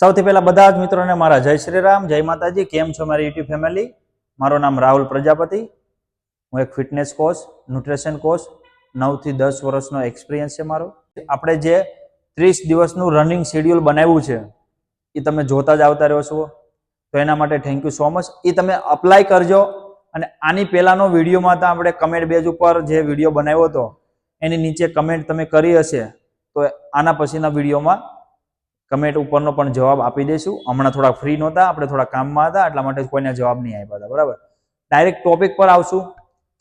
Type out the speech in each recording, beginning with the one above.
સૌથી પહેલા બધા જ મિત્રોને મારા જય શ્રી રામ, જય માતાજી, કેમ છો મારી યુટ્યુબ ફેમિલી? મારું નામ રાહુલ પ્રજાપતિ. હું એક ફિટનેસ કોચ, ન્યુટ્રિશન કોચ, નવથી દસ વર્ષનો એક્સપિરિયન્સ છે મારો. આપણે જે ત્રીસ દિવસનું રનિંગ શેડ્યુલ બનાવ્યું છે એ તમે જોતા જ આવતા રહ્યો છો તો એના માટે થેન્ક યુ સો મચ એ તમે અપ્લાય કરજો અને આની પહેલાંનો વિડીયોમાં તો આપણે કમેન્ટ બેઝ ઉપર જે વીડિયો બનાવ્યો હતો, એની નીચે કમેન્ટ તમે કરી હશે, તો આના પછીના વિડીયોમાં કમેન્ટ ઉપરનો પણ જવાબ આપી દઈશું. હમણાં થોડા ફ્રી નહોતા, આપણે થોડા કામમાં હતા, એટલા માટે કોઈને જવાબ નહીં આપ્યા હતા. બરાબર? ડાયરેક્ટ ટોપિક પર આવશું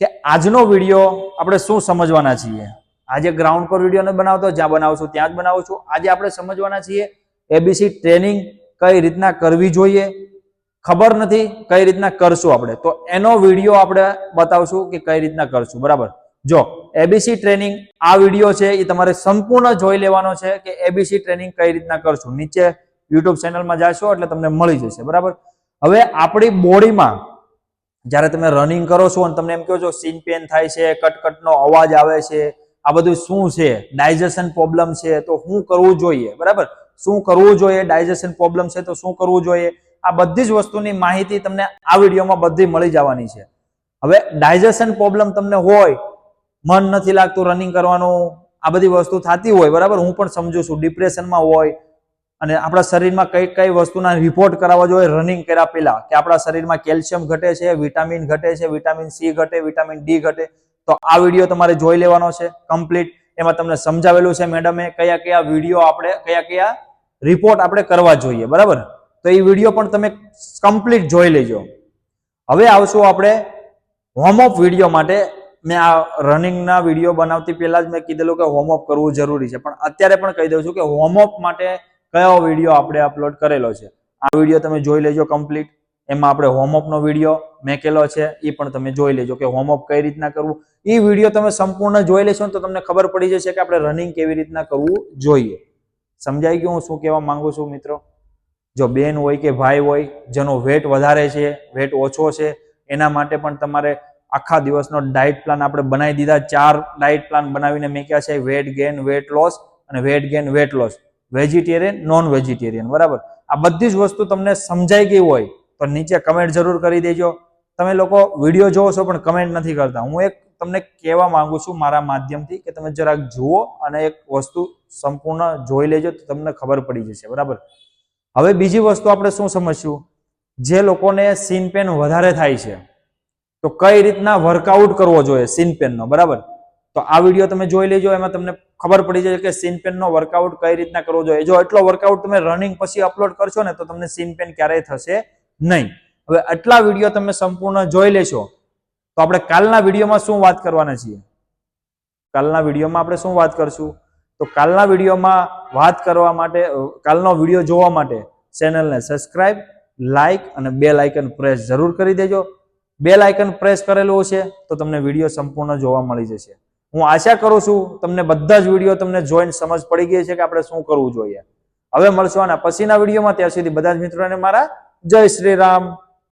કે આજનો વીડિયો આપણે શું સમજવાના છીએ? આજે ગ્રાઉન્ડ પર વીડિયો નથી બનાવતો, જ્યાં બનાવશું ત્યાં જ બનાવું છું આજે આપણે સમજવાના છીએ એબીસી ટ્રેનિંગ કઈ રીતના કરવી જોઈએ? ખબર નથી, કઈ રીતના કરશું આપણે? તો એનો વીડિયો આપણે બતાવશું કે કઈ રીતના કરશું. બરાબર? જો એબીસી ટ્રેનિંગ આ વીડિયો છે, એ તમારે સંપૂર્ણ જોઈ લેવાનો છે કે એબીસી ટ્રેનિંગ કઈ રીતના કરશું. નીચે યુટ્યુબ ચેનલમાં જાશો એટલે તમને મળી જશે, બરાબર? હવે આપણી બોડીમાં જ્યારે તમે રનિંગ કરો છો અને તમને એમ કહો છો સીન પેન થાય છે, કટકટનો અવાજ આવે છે, આ બધું શું છે? ડાયજેશન પ્રોબ્લેમ છે, તો શું કરવું જોઈએ, બરાબર? શું કરવું જોઈએ? ડાયજેશન પ્રોબ્લેમ છે, તો શું કરવું જોઈએ? આ બધી જ વસ્તુની માહિતી તમને આ વિડીયોમાં બધી મળી જવાની છે. હવે ડાયજેશન પ્રોબ્લેમ તમને હોય મન નથી લાગતું રનિંગ કરવાનું. આ બધી વસ્તુ થતી હોય, બરાબર? હું પણ સમજુ છું ડિપ્રેશનમાં હોય. અને આપણા શરીરમાં કઈ કઈ વસ્તુના રિપોર્ટ કરાવવા જોઈએ? રનિંગ કર્યા પહેલા, કે આપણા શરીરમાં કેલ્શિયમ ઘટે છે વિટામિન ઘટે છે વિટામિન સી ઘટે વિટામિન ડી ઘટે. તો આ વીડિયો તમારે જોઈ લેવાનો છે કમ્પ્લીટ એમાં તમને સમજાવેલું છે, મેડમે કયા કયા વીડિયો આપણે, કયા કયા રિપોર્ટ આપણે કરવા જોઈએ, બરાબર? તો એ વીડિયો પણ તમે કમ્પ્લીટ જોઈ લેજો. હવે આવશું આપણે વોર્મઅપ વીડિયો માટે મેં આ રનિંગના વીડિયો બનાવતી પહેલા જ મેં કીધેલું કે હોમઅપ કરવું જરૂરી છે. પણ અત્યારે પણ કહી દઉં છું કે હોમઅપ માટે કયો વીડિયો આપણે અપલોડ કરેલો છે? આ વીડિયો તમે જોઈ લેજો કમ્પ્લીટ એમાં આપણે હોમઅપનો વીડિયો મેકેલો છે. એ પણ તમે જોઈ લેજો કે હોમઅપ કઈ રીતના કરવું. એ વીડિયો તમે સંપૂર્ણ જોઈ લેશો ને તો તમને ખબર પડી જશે કે આપણે રનિંગ કેવી રીતના કરવું જોઈએ. સમજાઈ ગયું હું શું કહેવા માંગુ છું મિત્રો? જો બેન હોય કે ભાઈ હોય, જેનો વેટ વધારે છે વેટ ઓછો છે, એના માટે પણ તમારે આખા દિવસનો ડાયટ પ્લાન આપણે બનાવી દીધા. ચાર ડાયટ પ્લાન બનાવીને મેક્યા છે વેટ ગેન વેટ લોસ અને weight gain weight loss vegetarian non vegetarian બરાબર? આ બધી જ વસ્તુ તમને સમજાઈ ગઈ હોય તો નીચે કમેન્ટ જરૂર કરી દેજો. તમે લોકો વીડિયો જોવો છો પણ કમેન્ટ નથી કરતા. હું એક તમને કહેવા માંગુ છું મારા માધ્યમથી કે તમે જરાક જુઓ અને એક વસ્તુ સંપૂર્ણ જોઈ લેજો તો તમને ખબર પડી જશે. બરાબર? હવે બીજી વસ્તુ આપણે શું સમજશું? જે લોકોને સીન પેન વધારે થાય છે તો કઈ રીતના વર્કઆઉટ કરવો જોઈએ સીન પેનનો બરાબર? તો આ વીડિયો તમે જોઈ લેજો, એમાં તમને ખબર પડી જશે કે સીન પેનનો વર્કઆઉટ કઈ રીતના કરવો જોઈએ. જો એટલો વર્કઆઉટ તમે રનિંગ પછી અપલોડ કરશો ને, તો તમને સીન પેન ક્યારેય થશે નહીં. હવે આટલા વીડિયો તમે સંપૂર્ણ જોઈ લેશો. તો આપણે કાલના વિડીયોમાં શું વાત કરવાના છીએ? કાલના વિડીયોમાં આપણે શું વાત કરશું? તો કાલના વિડીયોમાં વાત કરવા માટે કાલનો વીડિયો જોવા માટે ચેનલને સબસ્ક્રાઇબ લાઇક અને બે લાઇકન પ્રેસ જરૂર કરી દેજો. બે લાઇકન પ્રેસ કરેલું છે તો તમને વીડિયો સંપૂર્ણ જોવા મળી જશે. હું આશા કરું છું તમને બધા જ વીડિયો તમને જોઈન્ટ સમજ પડી ગઈ છે કે આપણે શું કરવું જોઈએ. હવે મળશું આના પછીના વિડીયોમાં ત્યાં સુધી બધા જ મિત્રોને મારા જય શ્રી રામ.